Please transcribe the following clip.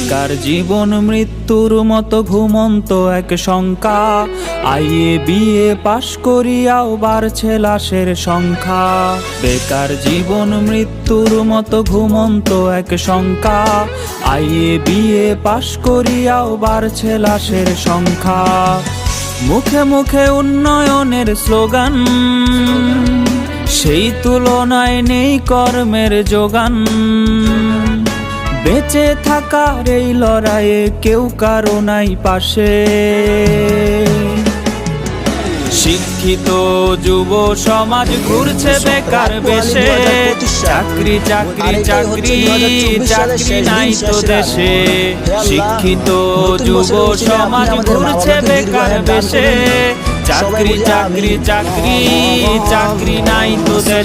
বেকার জীবন মৃত্যুর মতো ঘুমন্ত এক শঙ্কা। আইয়ে বিয়ে পাশ করিয়াও বাড়ছে লাশের সংখ্যা। বেকার জীবন মৃত্যুর মতো ঘুমন্ত এক শঙ্কা। আইয়ে বিয়ে পাশ করিয়াও বাড়ছে লাশের সংখ্যা। মুখে মুখে উন্নয়নের স্লোগান। সেই তুলনায় নেই কর্মের যোগান। বেঁচে থাকার এই লড়াইয়ে কেউ কারও নাই পাশে। শিক্ষিত যুব সমাজ ঘুরছে বেকার বেশে। চাকরি চাকরি চাকরি চাকরি নাই তো দেশে। শিক্ষিত যুব সমাজ ঘুরছে বেকার বেশে। চাকরি চাকরি চাকরি চাকরি নাই তো দেশে।